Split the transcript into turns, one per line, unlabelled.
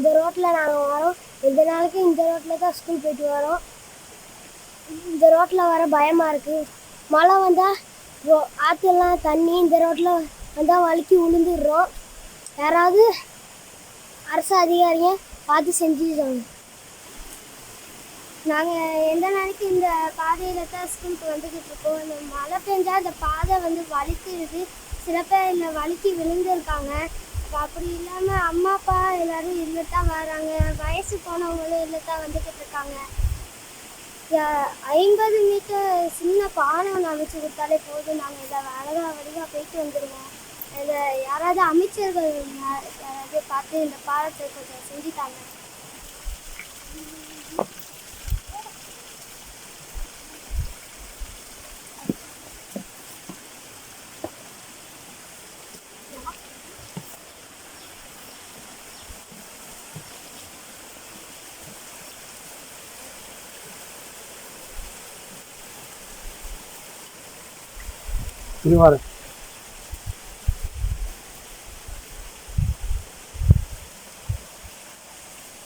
இந்த ரோட்டில் நாங்கள் வரோம். இந்த நாளைக்கு இந்த ரோட்டில் தான் ஸ்கூல் போயிட்டு வரோம். இந்த ரோட்டில் வர பயமாக இருக்குது மழை வந்தால் ரோ ஆற்றுலாம் தண்ணி இந்த ரோட்டில் வந்தால் வழுக்கி விழுந்துடுறோம் யாராவது அரசு அதிகாரிங்க பார்த்து செஞ்சுருக்காங்க நாங்கள் எந்த நாளைக்கு இந்த பாதையில் தான் ஸ்கூலுக்கு வந்துக்கிட்டு இருக்கோம். இந்த மழை பெஞ்சால் இந்த பாதை வந்து வலிக்குது சில பேர் இல்லை வழுக்கி விழுந்திருக்காங்க. அப்படி இல்லாமல் அம்மா அப்பா எல்லாரும் இதில் தான் வராங்க. வயசு போனவங்களும் இதில் தான் வந்துக்கிட்டு இருக்காங்க ஐம்பது மீட்டர் சின்ன பாலம் ஒன்று அமைச்சு கொடுத்தாலே போதும். நாங்கள் இதை அழகாக வடிவாக போயிட்டு வந்துடுவோம் இதை யாராவது அமைச்சர்கள் யாராவது பார்த்து இந்த பாலத்தை கொஞ்சம் செஞ்சுட்டாங்க
இது வரேன்